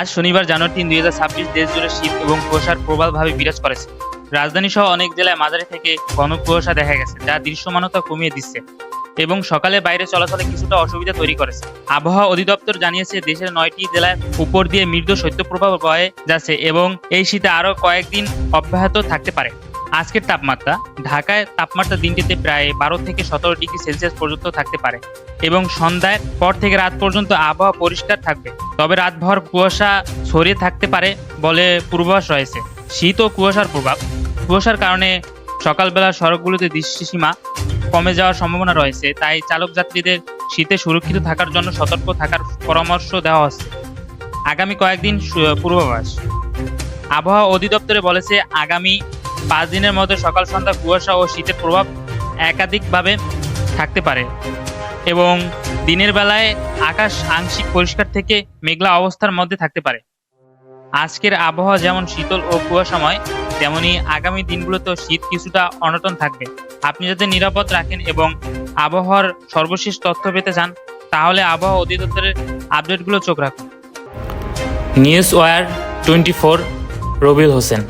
আজ শনিবার, জানুয়ারি তিন, দুই হাজার ছাব্বিশ দেশ জুড়ে শীত এবং কুয়াশার প্রবলভাবে বিরাজ করেছে। রাজধানী সহ অনেক জেলায় মাঝারি থেকে ঘন কুয়াশা দেখা গেছে, যা দৃশ্যমানতা কমিয়ে দিচ্ছে এবং সকালে বাইরে চলাচলে কিছুটা অসুবিধা তৈরি করেছে। আবহাওয়া অধিদপ্তর জানিয়েছে, দেশের নয়টি জেলায় উপর দিয়ে মৃদু শৈত্যপ্রবাহ বয়ে যাচ্ছে এবং এই শীতে আরও কয়েকদিন অব্যাহত থাকতে পারে। আজকের তাপমাত্রা, ঢাকায় তাপমাত্রা দিনটিতে প্রায় বারো থেকে সতেরো ডিগ্রি সেলসিয়াস পর্যন্ত থাকতে পারে এবং সন্ধ্যার পর থেকে রাত পর্যন্ত আবহাওয়া পরিষ্কার থাকবে। তবে রাতভর কুয়াশা ছড়িয়ে থাকতে পারে বলে পূর্বাভাস রয়েছে। শীত ও কুয়াশার প্রভাব, কুয়াশার কারণে সকালবেলা সড়কগুলোতে দৃষ্টিসীমা কমে যাওয়ার সম্ভাবনা রয়েছে, তাই চালক যাত্রীদের শীতে সুরক্ষিত থাকার জন্য সতর্ক থাকার পরামর্শ দেওয়া হচ্ছে। আগামী কয়েকদিন পূর্বাভাস। আবহাওয়া অধিদপ্তরে বলেছে, আগামী পাঁচ দিনের মধ্যে সকাল, সন্ধ্যা, কুয়াশা ও শীতের প্রভাব একাধিকভাবে থাকতে পারে। এবং দিনের বেলায় আকাশ আংশিক পরিষ্কার থেকে মেঘলা অবস্থার মধ্যে থাকতে পারে। আজকের আবহাওয়া যেমন শীতল ও কুয়াশাময়, তেমনি আগামী দিনগুলোতেও শীত কিছুটা অনটন থাকবে। আপনি যাতে নিরাপদ রাখেন এবং আবহাওয়ার সর্বশেষ তথ্য পেতে চান, তাহলে আবহাওয়া অধিদপ্তরের আপডেটগুলো চোখ রাখুন। News war twenty four Rabiul Hossain.